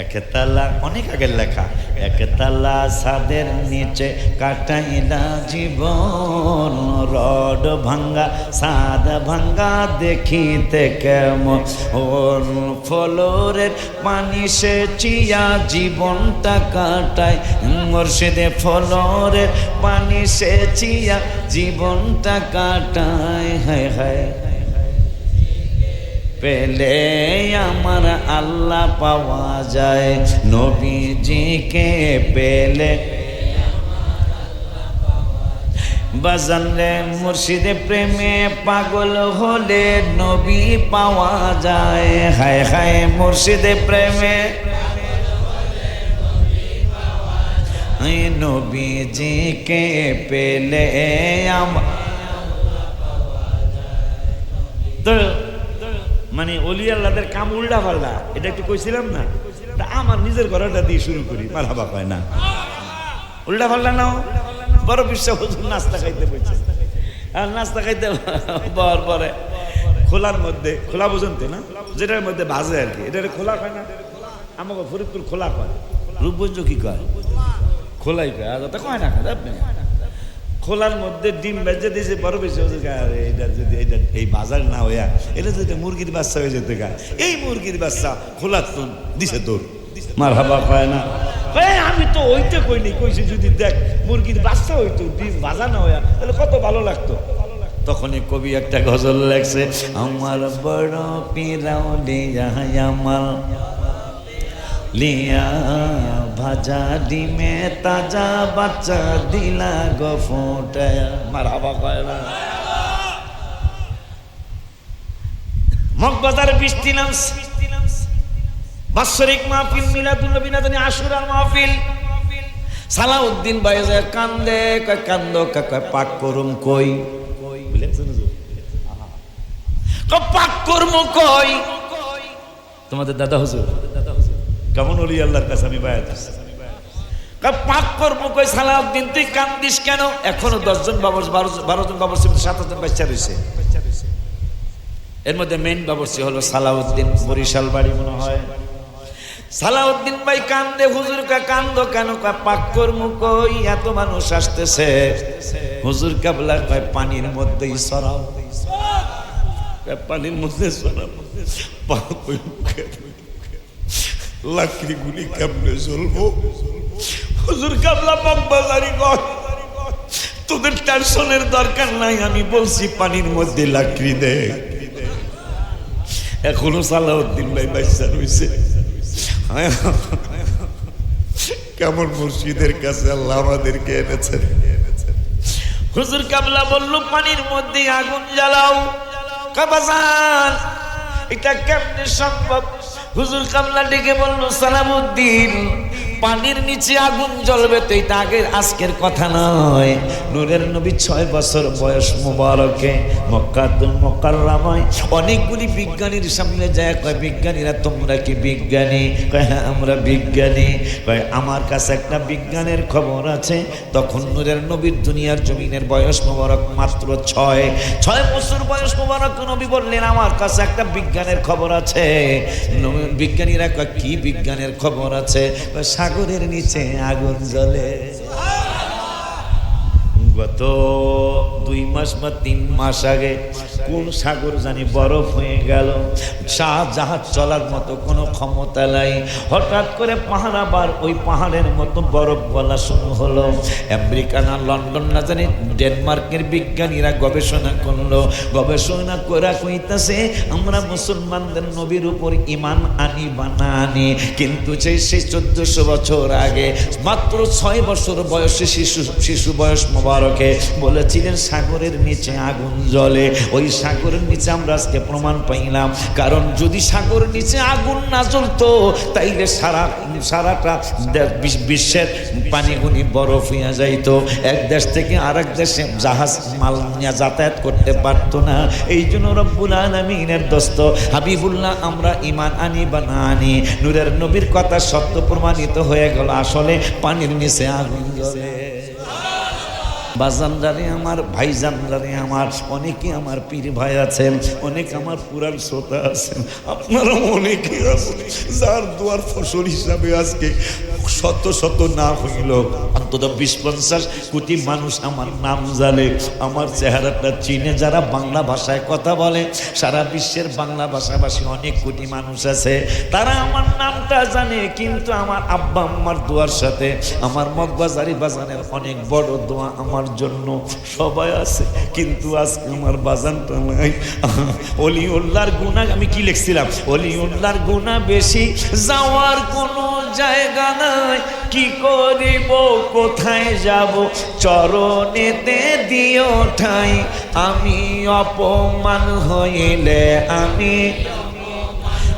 একতলা অনেক আগের লেখা একতলা সাদের নিচে কাটাইলা জীবন, রড ভাঙ্গা, সাদ ভাঙ্গা, দেখিতে কেমন? ওর ফলরের পানি সে চিয়া জীবনটা কাটায়, মুর্শিদে ফলরের পানি সে চিয়া জীবনটা কাটায়, হায় হায়। পেলে আমার আল্লাহ পাওয়া যায়। নবীজিকে পেলে বাজানলে মুর্শিদে প্রেমে পাগল হলে নবী পাওয়া যায়। হায় হায় মুর্শিদে প্রেমে নবীজিকে পেলে আমার তো মানে অলি আল্লাদের কাম উল্টা পাল্টা, এটা একটু কইছিলাম না? তা আমার নিজের ঘরটা দিয়ে শুরু করি মার হাবা কয় না। উল্টা পাল্টা নাও, বড় বিশ্বাস হুজুর নাস্তা খাইতে বলছে আর নাস্তা খাইতে বর পরে, খোলার মধ্যে, খোলা পর্যন্ত না, যেটার মধ্যে বাজে আর কি এটা খোলা হয় না? আমাকে ফরিদপুর খোলা কয়। রূপগঞ্জ কি কয়? খোলাই কয়, আর কয় না কয় খোলার মধ্যে ডিম বেজে দিয়েছে, বড় বেশি আরে, এটা যদি এটা এই বাজার না হইয়া, এটা যদি মুরগির বাচ্চা হয়ে যেতে গা, এই মুরগির বাচ্চা খোলার তো দিছে তোর। মার হাবা পায় না আমি তো ওইটা কইনি, কইছি যদি দেখ, মুরগির বাচ্চা হইতো, ডিম ভাজা না হইয়া, তাহলে কত ভালো লাগতো। তখনই কবি একটা গজল লেখছে, আমার বড় পিরাও লিয়া আমার। লিয়া ভাজা ডিমে তাজা বাচ্চা দিলা গো মার হাবা কয় না। মগবাজার বৃষ্টি নামছে। বাৎসরিক মাহফিল, মিলাদুল নবী না আশুরার মাহফিল। সালাউদ্দিন ভাই যে কান্দে, কয় কান্দ, কয় পাক করুম কই? পাক করমু কই? তোমাদের দাদা হুজুর কেমন অলি আল্লাহর কাছে আমি বায়াত পাক করব কই সালাউদ্দিন, তুই কান্দিস কেন? এখনও দশজন বাবর বারো জন বাবরসি সাতজন বাচ্চা রয়েছে। এর মধ্যে মেইন বাবরসি হলো সালাউদ্দিন, বরিশাল বাড়ি মনে হয়। সালাউদ্দিন ভাই কান্দে, হুজুর কা, কান্দ কেন? কয় পাক করমু কই? এত মানুষ আসতেছে। হুজুর কাবলা কয়, পানির মধ্যেই সরাও। পানির মধ্যে সরাও। পাক লাকড়ি গুলি কেমনে জ্বলবো? হুজুর, কাবলা বাজারি কর। তোদের টেনশনের দরকার নাই, আমি বলছি পানির মধ্যে লাকড়ি দে। এখনও সালাউদ্দিন ভাই বাচ্চা রয়েছে কেমন মুর্শিদের কাছে আল্লাহ আমাদেরকে এনেছেন। হুজুর, কাবলা বলল, পানির মধ্যে আগুন জ্বালাও। কাবাজান এটা কেমনে সম্ভব? হুজুর কামলা ডেকে বলল সালামুদ্দিন পানির নিচে আগুন জ্বলবে তো এটা আগের আজকের কথা নয়। নূরের নবী ছয় বছর বয়স মোবারকে মক্কাতুল মক্কাররামায় অনেকগুলি বিজ্ঞানীর সামনে যায় কয় বিজ্ঞানীরা তোমরা কি বিজ্ঞানী? কয় হ্যাঁ আমরা বিজ্ঞানী। কয় আমার কাছে একটা বিজ্ঞানের খবর আছে। তখন নূরের নবীর দুনিয়ার জমিনের বয়স মোবারক মাত্র ছয়। ছয় বছর বয়স মোবারক নবী বললেন আমার কাছে একটা বিজ্ঞানের খবর আছে। বিজ্ঞানীরা কয় কি বিজ্ঞানের খবর আছে? কয়, সাগরের নিচে আগুন জ্বলে। গত দুই মাস বা তিন মাস আগে কোন সাগর জানি বরফ হয়ে গেল। জাহাজ চলার মতো কোনো ক্ষমতা নাই। হঠাৎ করে পাহাড় আবার ওই পাহাড়ের মতো বরফ গলা শুরু হলো। আমেরিকা না লন্ডন না জানি ডেনমার্কের বিজ্ঞানীরা গবেষণা করল। গবেষণা করা কইতাছে, আমরা মুসলমানদের নবীর উপর ইমান আনি বা না আনি। কিন্তু সেই সেই চোদ্দশো বছর আগে মাত্র ছয় বছর বয়সে শিশু শিশু বয়স মোবারকে বলেছিলেন, সাগরের নিচে আগুন জ্বলে। ওই সাগরের নিচে আমরা আজকে প্রমাণ পাইলাম। কারণ যদি সাগরের নিচে আগুন না জ্বলতো, তাইলে সারা সারাটা বিশ্বের পানিগুনি বরফ হইয়া যাইতো। এক দেশ থেকে আরেক দেশে জাহাজ, মাল নিয়ে যাতায়াত করতে পারতো না। এই জন্য রব্বুল আলমিনের দোস্ত, হাবিবুল্লাহ, আমরা ইমান আনি বা না আনি, নূরের নবীর কথা সত্য প্রমাণিত হয়ে গেল। আসলে পানির নিচে আগুন জ্বলে। বাজানদারে আমার ভাইজানদারে আমার, অনেকে আমার পীর ভাই আছেন, অনেক আমার পুরান শ্রোতা আছেন। আপনারা অনেকে আছেন যার দুয়ার ফসল হিসাবে আজকে শত শত না হইল। অন্তত বিশ পঞ্চাশ কোটি মানুষ আমার নাম জানে, আমার চেহারাটা চিনে যারা বাংলা ভাষায় কথা বলে। সারা বিশ্বের বাংলা ভাষাভাষী অনেক কোটি মানুষ আছে, তারা আমার নামটা জানে, কিন্তু আমার আব্বা আম্মার দোয়ার সাথে আমার মগবাজারি বাজানের অনেক বড় দোয়া আমার জন্য সবাই আছে, কিন্তু আজকে আমার বাজানটা নাই। অলি উল্লাহর গুণা, আমি কি লিখছিলাম? অলি উল্লাহর গুণা বেশি, যাওয়ার কোনো জায়গা নাই। কি করিব? কোথায় যাব? চরণেতে দিও ঠাই। আমি অপমান হইলে আমি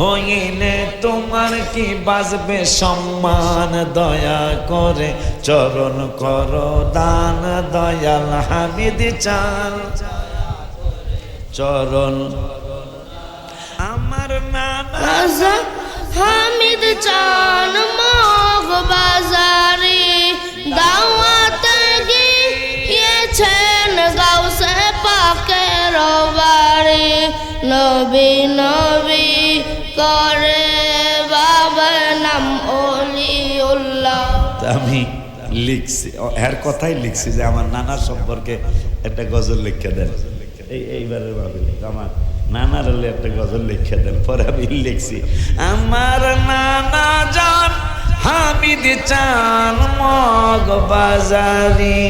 হইলে তোমার কি বাজবে সম্মান? দয়া করে চরণ কর, দান দয়াল হামিদ চান। চরণ আমার নানা হামিদ চান। বাজারে দাওয়াতে গিয়েছেন গাউসে পাকের বাড়ি। নবী নবী করে বাবার নাম অলিউল্লাহ। তা আমি লিখছি এর কথাই লিখছি যে আমার নানা সম্পর্কে একটা গজল লিখে দেন। এই, এইবারের ভাবে আমার নানার একটা গজল লিখে দেন, পরে আমি লিখছি, আমার নানা জান হামিদ চান মগ বাজারি।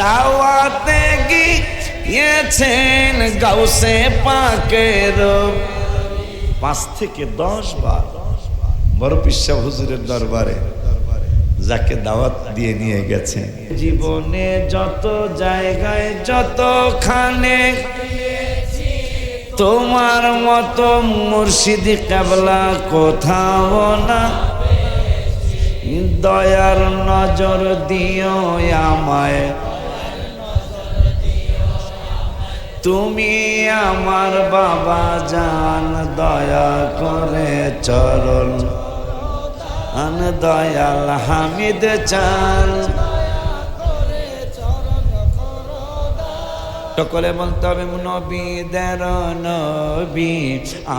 দাওয়াতে গিয়েছেন গাউসে পাকের। পাঁচ থেকে দশ বার বড় পিসা হুজুরের দরবারে যাকে দাওয়াত দিয়ে নিয়ে গেছে। জীবনে যত জায়গায় যতখানে তোমার মতো মুর্শিদি কাবলা কোথাও না। দয়ার নজর দিও আমায়। তুমি আমার বাবা জান, দয়া করে চরণ। আন দয়াল হামিদ চান। সকলে বলতে হবে নবীদের নবী,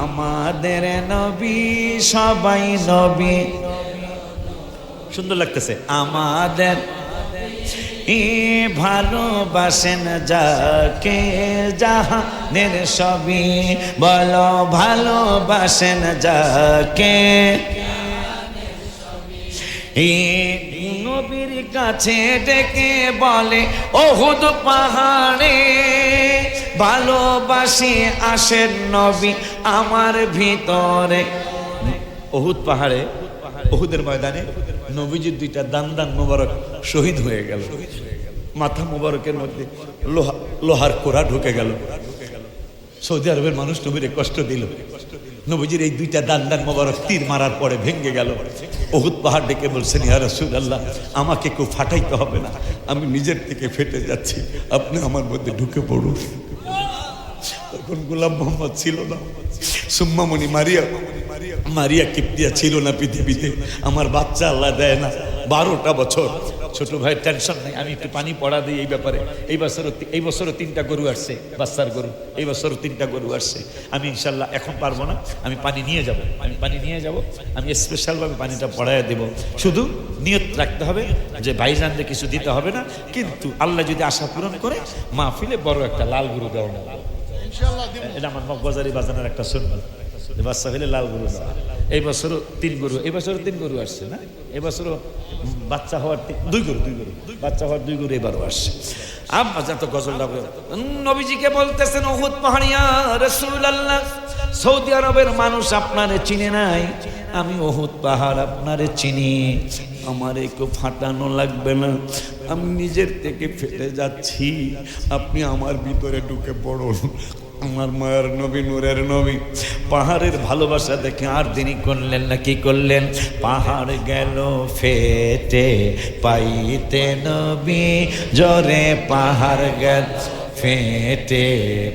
আমাদের নবী, সবাই নবী। সুন্দর লাগতেছে। আমাদের ভালোবাসেন যাকে জাহানের সবই। বলো ভালোবাসেন যাকে নবীর কাছে ডেকে বলে ওহুদ পাহাড়ে ভালোবাসি আসেন নবী আমার ভিতরে। ওহুদ পাহাড়ে ওহুদের ময়দানে নবীজির দুইটা দান দান মোবারক শহীদ হয়ে গেল। মাথা মোবারকের মধ্যে লোহা, লোহার কোরা ঢুকে গেল। সৌদি আরবের মানুষ নবীরে কষ্ট দিল। নবীজির এই দুইটা দান দান মোবারক তীর মারার পরে ভেঙে গেল। বহুত পাহাড় ডেকে বলছেন, ইয়া রাসূলুল্লাহ, আমাকে কেউ ফাটাইতে হবে না। আমি নিজের থেকে ফেটে যাচ্ছি। আপনি আমার মধ্যে ঢুকে পড়ুন। তখন গোলাম মোহাম্মদ ছিল না। সুম্মামণি মারিয়া মারিয়া কিপ্তিয়া ছিল না পৃথিবীতে। আমার বাচ্চা আল্লাহ দেয় না। বারোটা বছর। ছোট ভাই টেনশন নাই। আমি একটু পানি পড়া দিই এই ব্যাপারে। এই বছরও তি- এই বছরও তিনটা গরু আসছে বাচ্চার গরু। এই বছরও তিনটা গরু আসছে। আমি ইনশাল্লাহ এখন পারব না। আমি পানি নিয়ে যাব। আমি পানি নিয়ে যাব। আমি স্পেশালভাবে পানিটা পড়ায় দেব। শুধু নিয়ত রাখতে হবে যে ভাইজানদের কিছু দিতে হবে না। কিন্তু আল্লাহ যদি আশা পূরণ করে মাহফিলে বড় একটা লাল গরু দেওয়া। এটা আমার মগবাজারি বাজানোর একটা যে বাচ্চা হইলে লাল গরু দেওয়া এই বছরও তিন গরু, এই বছরও তিন গরু আসছে না? এই বছরও বাচ্চা হওয়ার দুই গরু দুই গরু। বাচ্চা হওয়ার দুই গরু এবারও আসছে। আব্বা যত গজলটা বলে- নবীজিকে বলতেছেন ওহুদ পাহাড়িয়া রসুল আল্লাহ সৌদি আরবের মানুষ আপনারে চিনে নাই। আমি ওহুদ পাহাড় আপনারে চিনি। আমার একটু ফাটানো লাগবে না। আমি নিজের থেকে ফেটে যাচ্ছি। আপনি আমার ভিতরে ঢুকে পড়ুন। আমার মায়ের নবী, নূরের নবী। পাহাড়ের ভালোবাসা দেখে আর তিনি করলেন না, কি করলেন? পাহাড় গেল ফেটে, পাইতে নবী জরে পাহাড় গেল ফেটে,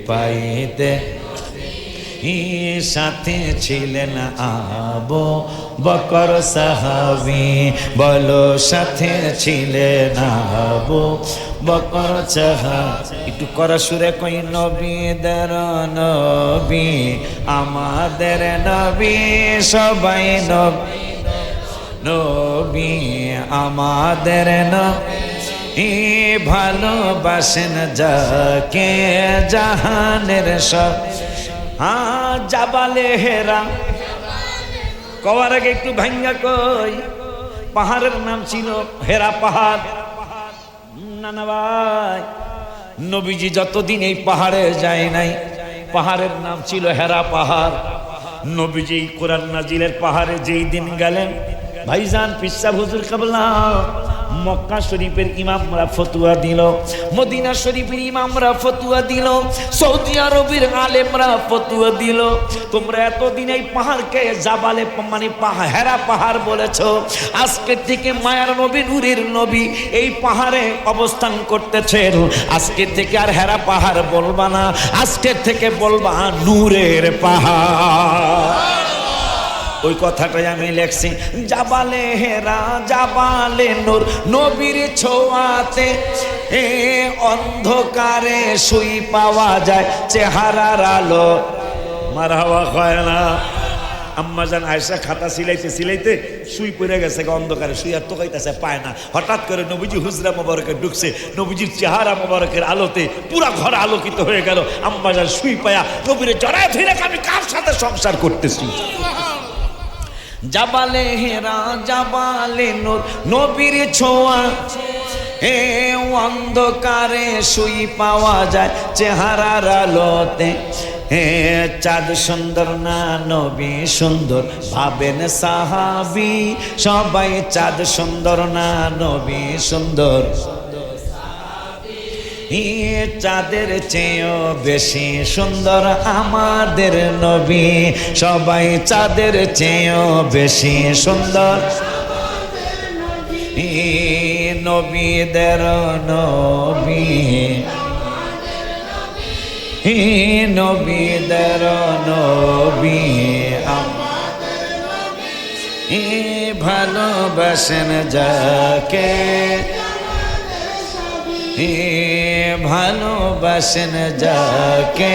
পাইতে সাথে ছিলেন আবো বকর সাহাবি, বলো সাথে ছিলেন আবো বকর সাহা একটু করা সুরে কই নবীদের নবী, আমাদের নবী সবাই নবী নবী, আমাদের নবী ভালোবাসেন যাকে জাহানের সব হ্যাঁ জাবালে হেরা। কবার আগে একটু ভাঙ্গা কই, পাহাড়ের নাম ছিল হেরা পাহাড়। ভাই নবীজি যতদিন এই পাহাড়ে যায় নাই, পাহাড়ের নাম ছিল হেরা পাহাড়। নবীজি কোরআন নাজিলের পাহাড়ে যেই দিন গেলেন, ভাইজান পিসা হুজুর কাবলা মক্কা শরীফের ইমামরা ফতুয়া দিল, মদিনা শরীফের ইমামরা ফতুয়া দিল, সৌদি আরবের আলেমরা ফতুয়া দিল। তোমরা এতদিন এই পাহাড়কে জাবালে মানে পাহাড় হেরা পাহাড় বলেছ, আজকে থেকে মায়ার নবী, নূরের নবী এই পাহাড়ে অবস্থান করতেছেন। আজকে থেকে আর হেরা পাহাড় বলবা না, আজকে থেকে বলবা নূরের পাহাড়। ওই কথাটাই আমি লেখছি, জাবালে হেরা, জাবালে নূর, নবীর ছোঁয়াতে এ অন্ধকারে শুই পাওয়া যায়, চেহারার আলো। মার হাওয়া হয় না। আম্মা জান আয়সা খাতা সিলাইতে সিলাইতে শুই পড়ে গেছে অন্ধকারে শুই আর তোকাইতেছে, পায় না। হঠাৎ করে নবীজি হুজরা মোবারকে ঢুকছে, নবীজির চেহারা মোবারকের আলোতে পুরা ঘর আলোকিত হয়ে গেল। আম্মা জান শুই পায়া নবীরে জড়ায় ধরে, আমি কার সাথে সংসার করতেছি? জাবালে হেরা, জাবালে নবীর ছোঁয়া, এ অন্ধকারে শুই পাওয়া যায়। চেহারার আলোতে হে চাঁদ সুন্দর না নবী সুন্দর। ভাবেন সাহাবি, সবাই চাঁদ সুন্দর না নবী সুন্দর। চাঁদের চেয়েও বেশি সুন্দর আমাদের নবী। সবাই চাঁদের চেয়েও বেশি সুন্দর নবীদের নবী। নবীদের নবী। ভালোবাসেন যাকে। ভালোবাসেন যাকে।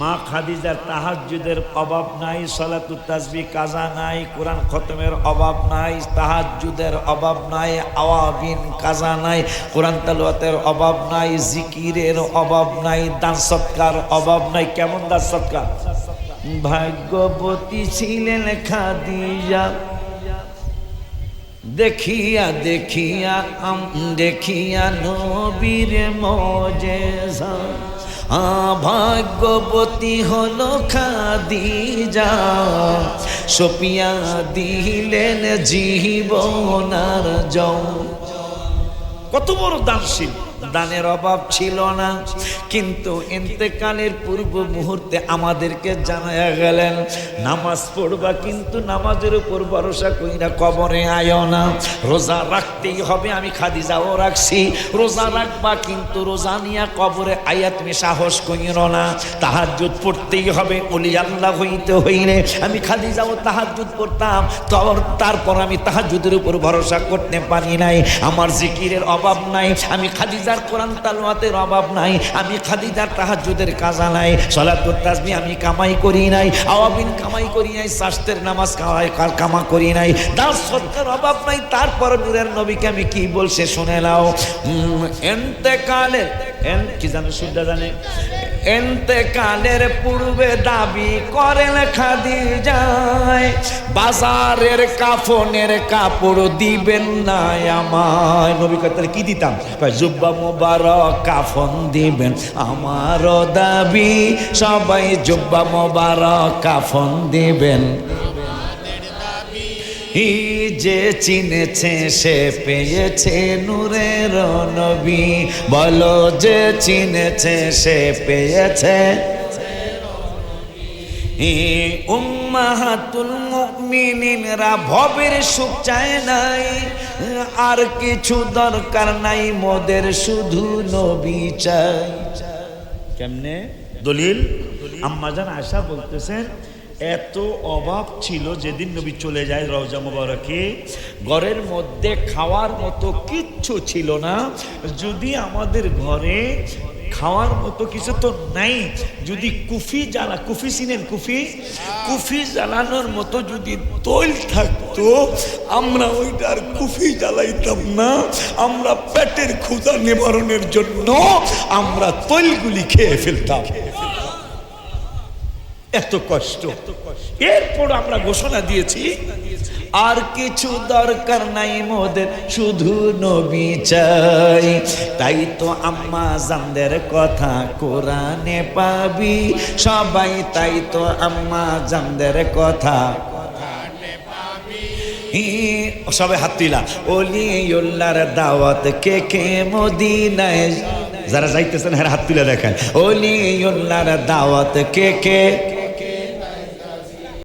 মা খাদিজার তাহাজ্জুদের অভাব নাই সলাতুত তাসবি কাজা নাই কোরআন খতমের অভাব নাই তাহাজ্জুদের অভাব নাই আওয়াবিন কাজা নাই কোরআন তালুয়াতের অভাব নাই জিকিরের অভাব নাই দান সৎকার অভাব নাই। কেমন দান সৎকার? ভাগ্যবতী ছিলেন খাদিজা। দেখিয়া দেখিয়া, আম দেখিয়া নবীর মজে ভাগ্যবতী খাদি খাদিজা। সপিয়া দিলেন জীবনার জৌ কত বড় দানশীল। দানের অভাব ছিল না। কিন্তু ইন্তেকালের পূর্ব মুহূর্তে আমাদেরকে জানায়া গেলেন, নামাজ পড়বা কিন্তু নামাজের উপর ভরসা না কবরে আয় না। রোজা রাখতেই হবে, আমি খাদি খাদিজাও রাখছি। রোজা রাখবা কিন্তু রোজা নিয়া কবরে আয়া তুমি সাহস করিল না। তাহাজুদ পড়তেই হবে, অলি আল্লাহ হইতে হইলে আমি খাদিজাও তাহাজুদ পড়তাম। তর, তারপর আমি তাহাজুদের উপর ভরসা করতে পারি নাই। আমার জিকিরের অভাব নাই, আমি খাদিজার কোরআন তালওয়াতের অভাব নাই, আমি খাদিজার তাহাজুদের কাজা নাই সলাতুর তাজমি আমি কামাই করি নাই, আওয়াবিন কামাই করি নাই স্বাস্থ্যের নামাজ কামাই কামা করি নাই, দাস সত্যের অভাব নাই, তারপর নূরের নবীকে আমি কি বলছে শুনে নাও। এনতে কালে এন, কি জানে শুদ্ধ জানে। এন্তেকালের পূর্বে দাবি করেন খাদি যায় বাজারের কাফনের কাপড় দিবেন না আমায়। নবী কয় কি দিতাম? জুব্বা মোবারক কাফন দিবেন। আমারও দাবি, সবাই জুব্বা মোবারক কাফন দিবেন। যে চিনেছে, সে পেয়েছে নূরের নবী। বলো যে চিনেছে, সে পেয়েছে উম্মাহাতুল মুমিনিনরা ভবের সুখ চায় নাই। আর কিছু দরকার নাই, মোদের শুধু নবী চাই। কেমনে? দলিল? আম্মাজান আশা বলতেছেন এত অভাব ছিল যেদিন নবী চলে যায় রওজা মোবারকে, ঘরের মধ্যে খাওয়ার মতো কিচ্ছু ছিল না। যদি আমাদের ঘরে খাওয়ার মতো কিছু তো নাই, যদি কুফি জ্বালা, কুফি চিনেন কুফি কুফি জ্বালানোর মতো যদি তৈল থাকতো, আমরা ওইটার কুফি জ্বালাইতাম না। আমরা পেটের ক্ষুধা নিবারণের জন্য আমরা তৈলগুলি খেয়ে ফেলতাম। এত কষ্ট। এরপর আমরা ঘোষণা দিয়েছি, আর কিছু দরকার নাই মোদের, শুধু নবী চাই। তাই তো আম্মা জানদের কথা কোরআনে পাবি। সবাই তাই তো আম্মা জানদের কথা সবাই হাত তুলা ওলিউল্লার দাওয়াত কে কে মদিনায় যারা যাইতেছেন হ্যাঁ হাত দেখেন ওলিউল্লার দাওয়াত কে কে